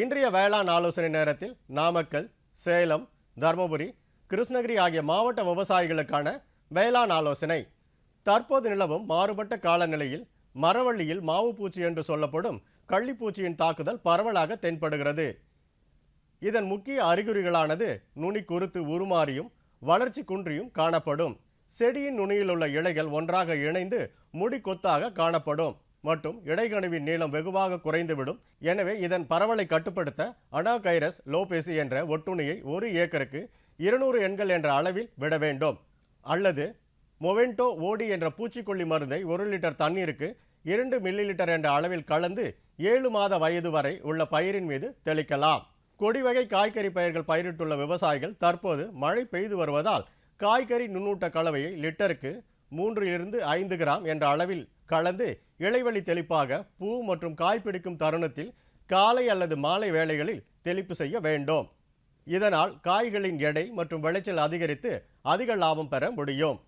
இன்றைய வேளாண் ஆலோசனை நேரத்தில் நாமக்கல் சேலம் தருமபுரி கிருஷ்ணகிரி ஆகிய மாவட்ட விவசாயிகளுக்கான வேளாண் ஆலோசனை. தற்போது நிலவும் மாறுபட்ட காலநிலையில் மரவள்ளியில் மாவு பூச்சி என்று சொல்லப்படும் கள்ளிப்பூச்சியின் தாக்குதல் பரவலாக தென்படுகிறது. இதன் முக்கிய அறிகுறிகளானது நுனி குருத்து உருமாறியும் வளர்ச்சி குன்றியும் காணப்படும். செடியின் நுனியில் உள்ள இலைகள் ஒன்றாக இணைந்து முடி கொத்தாக காணப்படும். மற்றும் இடைக்கணுவின் நீளம் வெகுவாக குறைந்துவிடும். எனவே இதன் பரவலை கட்டுப்படுத்த அனாகைரஸ் லோபேசி என்ற ஒட்டுண்ணியை ஒரு ஏக்கருக்கு இருநூறு எண்கள் என்ற அளவில் விட வேண்டும். அல்லது மொவென்டோ ஓடி என்ற பூச்சிக்கொல்லி மருந்தை ஒரு லிட்டர் தண்ணீருக்கு இரண்டு மில்லி லிட்டர் என்ற அளவில் கலந்து ஏழு மாத வயது வரை உள்ள பயிரின் மீது தெளிக்கலாம். கொடி வகை காய்கறி பயிர்கள் பயிரிட்டுள்ள விவசாயிகள் தற்போது மழை பெய்து வருவதால் காய்கறி நுண்ணூட்ட கலவையை லிட்டருக்கு மூன்றிலிருந்து ஐந்து கிராம் என்ற அளவில் கலந்து இளைவெளி தெளிப்பாக பூ மற்றும் காய் பிடிக்கும் தருணத்தில் காலை அல்லது மாலை வேளைகளில் தெளிப்பு செய்ய வேண்டும். இதனால் காய்களின் எடை மற்றும் விளைச்சல் அதிகரித்து அதிக லாபம் பெற முடியும்.